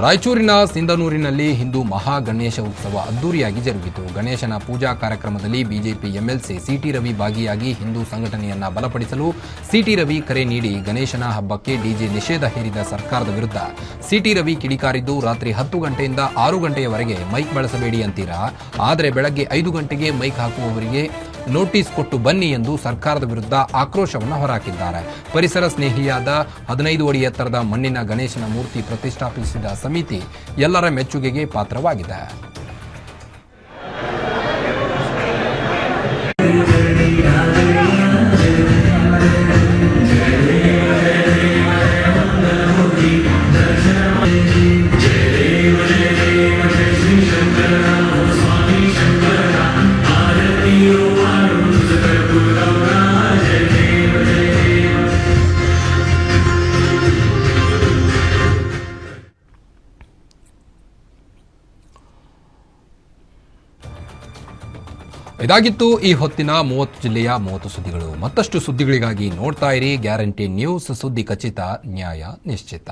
ರಾಯಚೂರಿನ ಸಿಂಧನೂರಿನಲ್ಲಿ ಹಿಂದೂ ಮಹಾ ಗಣೇಶ ಉತ್ಸವ ಅದ್ದೂರಿಯಾಗಿ ಜರುಗಿತು. ಗಣೇಶನ ಪೂಜಾ ಕಾರ್ಯಕ್ರಮದಲ್ಲಿ ಬಿಜೆಪಿ ಎಂಎಲ್ಸಿ ಸಿಟಿ ರವಿ ಭಾಗಿಯಾಗಿ ಹಿಂದೂ ಸಂಘಟನೆಯನ್ನ ಬಲಪಡಿಸಲು ಸಿಟಿ ರವಿ ಕರೆ ನೀಡಿ ಗಣೇಶನ ಹಬ್ಬಕ್ಕೆ ಡಿಜೆ ನಿಷೇಧ ಹೇರಿದ ಸರ್ಕಾರದ ವಿರುದ್ಧ. ಸಿಟಿ ರವಿ ಕಿಡಿಕಾರಿದ್ದು, ರಾತ್ರಿ ಹತ್ತು ಗಂಟೆಯಿಂದ ಆರು ಗಂಟೆಯವರೆಗೆ ಮೈಕ್ ಬಳಸಬೇಡಿ ಅಂತೀರಾ? ಆದರೆ ಬೆಳಗ್ಗೆ ಐದು ಗಂಟೆಗೆ ಮೈಕ್ ಹಾಕುವವರಿಗೆ ನೋಟಿಸ್ ಕೊಟ್ಟು ಬನ್ನಿ ಎಂದು ಸರ್ಕಾರದ ವಿರುದ್ಧ ಆಕ್ರೋಶವನ್ನು ಹೊರಹಾಕಿದ್ದಾರೆ ಪರಿಸರ ಸ್ನೇಹಿಯಾದ ಹದಿನೈದು ಅಡಿ ಎತ್ತರದ ಮಣ್ಣಿನ ಗಣೇಶನ ಮೂರ್ತಿ ಪ್ರತಿಷ್ಠಾಪಿಸಿದ ಸಮಿತಿ ಎಲ್ಲರ ಮೆಚ್ಚುಗೆಗೆ ಪಾತ್ರವಾಗಿದೆ. ಇದಾಗಿತ್ತು ಈ ಹೊತ್ತಿನ ಮೂವತ್ತು ಜಿಲ್ಲೆಯ ಮೂವತ್ತು ಸುದ್ದಿಗಳು. ಮತ್ತಷ್ಟು ಸುದ್ದಿಗಳಿಗಾಗಿ ನೋಡ್ತಾ ಇರಿ ಗ್ಯಾರಂಟಿ ನ್ಯೂಸ್ ಸುದ್ದಿ ಖಚಿತ ನ್ಯಾಯ ನಿಶ್ಚಿತ.